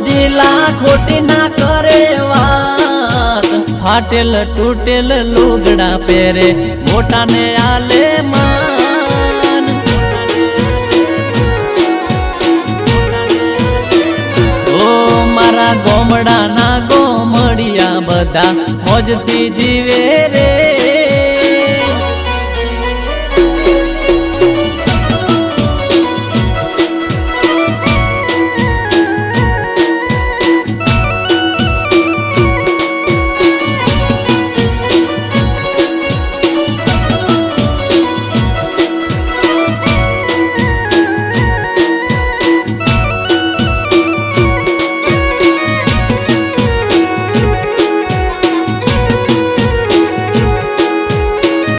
વેલા ખોટી ના કરે વાત. ફાટેલ તૂટેલ લુગડા પહેરે, મોટાને આલે માન. ઓ મારા ગોમડાના ગોમડિયા બધા, મોજથી જીવે રે